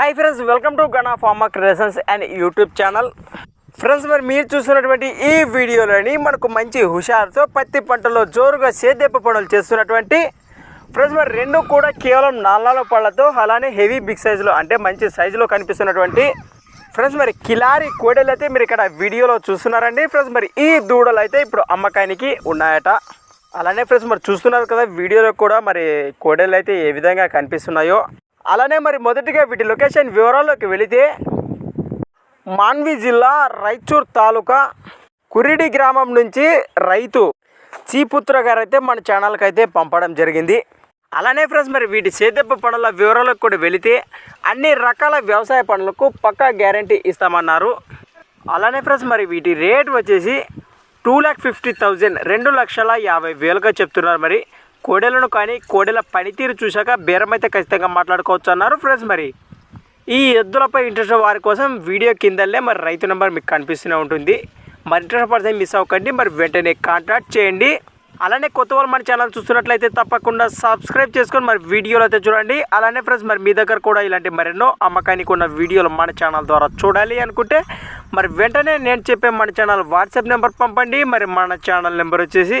Hi friends welcome to Gana pharma creations and YouTube channel friends మరి మీరు చూస్తున్నటువంటి ఈ వీడియోలోని మనకు మంచి హుషారుతో పత్తి పంటలో జోరుగా సేద్యపు పనులు చేస్తున్నటువంటి ఫ్రెండ్స్ మరి రెండు కూడా కేవలం నాలుగు పళ్ళతో అలానే హెవీ బిగ్ సైజులో అంటే మంచి సైజులో కనిపిస్తున్నటువంటి ఫ్రెండ్స్ మరి కిలారి కోడలు అయితే మీరు ఇక్కడ వీడియోలో చూస్తున్నారండి. ఫ్రెండ్స్ మరి ఈ దూడలు అయితే ఇప్పుడు అమ్మకానికి ఉన్నాయట. అలానే ఫ్రెండ్స్ మరి చూస్తున్నారు కదా వీడియోలో కూడా మరి కోడలు అయితే ఏ విధంగా కనిపిస్తున్నాయో. అలానే మరి మొదటిగా వీటి లొకేషన్ వివరాల్లోకి వెళితే మాన్వి జిల్లా రైచూర్ తాలూకా కురిడి గ్రామం నుంచి రైతు చీపుత్ర గారు అయితే మన ఛానల్కి అయితే పంపడం జరిగింది. అలానే ఫ్రెండ్స్ మరి వీటి సేదెప్ప పనుల వివరాలకు కూడా వెళితే అన్ని రకాల వ్యవసాయ పనులకు పక్కా గ్యారంటీ ఇస్తామన్నారు. అలానే ఫ్రెండ్స్ మరి వీటి రేట్ వచ్చేసి టూ ల్యాక్ ఫిఫ్టీ థౌజండ్ రెండు లక్షల యాభై వేలుగా చెప్తున్నారు మరి. కోడెలను కానీ కోడెల పనితీరు చూశాక బేరం అయితే ఖచ్చితంగా మాట్లాడుకోవచ్చు అన్నారు ఫ్రెండ్స్ మరి. ఈ ఎద్దులపై ఇంట్రెస్ట్ వారి కోసం వీడియో కిందలే మరి రైతు నెంబర్ మీకు కనిపిస్తూనే ఉంటుంది. మరి ఇంట్రెస్ట్ పడితే మిస్ అవ్వకండి మరి వెంటనే కాంటాక్ట్ చేయండి. అలానే కొత్త వాళ్ళు మన ఛానల్ చూస్తున్నట్లయితే తప్పకుండా సబ్స్క్రైబ్ చేసుకొని మరి వీడియోలు అయితే చూడండి. అలానే ఫ్రెండ్స్ మరి మీ దగ్గర కూడా ఇలాంటి మరెన్నో అమ్మకానికి ఉన్న వీడియోలు మన ఛానల్ ద్వారా చూడాలి అనుకుంటే మరి వెంటనే నేను చెప్పే మన ఛానల్ వాట్సాప్ నెంబర్ పంపండి. మరి మన ఛానల్ నెంబర్ వచ్చేసి